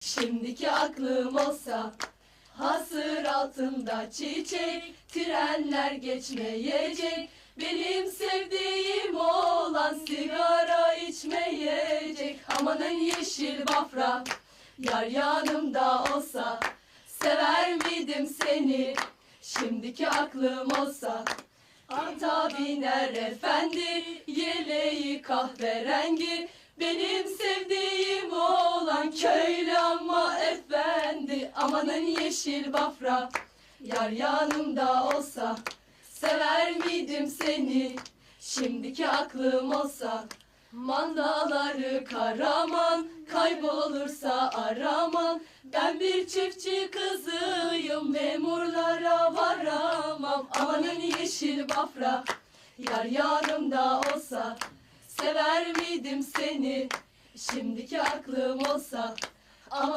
Şimdiki aklım olsa Hasır altında çiçek Trenler geçmeyecek. Benim sevdiğim olan Sigara içmeyecek. Amanın yeşil bafra Yar yanımda olsa Sever miydim seni? Şimdiki aklım olsa Ata biner efendi Yeleği kahverengi. Benim sevdiğim olan efendi Amanın yeşil bafra Yar yanımda olsa Sever miydim seni? Şimdiki aklım olsa Mandaları karaman Kaybolursa araman. Ben bir çiftçi kızıyım Memurlara varamam. Amanın yeşil bafra Yar yanımda olsa Sever miydim seni? Şimdiki aklım olsa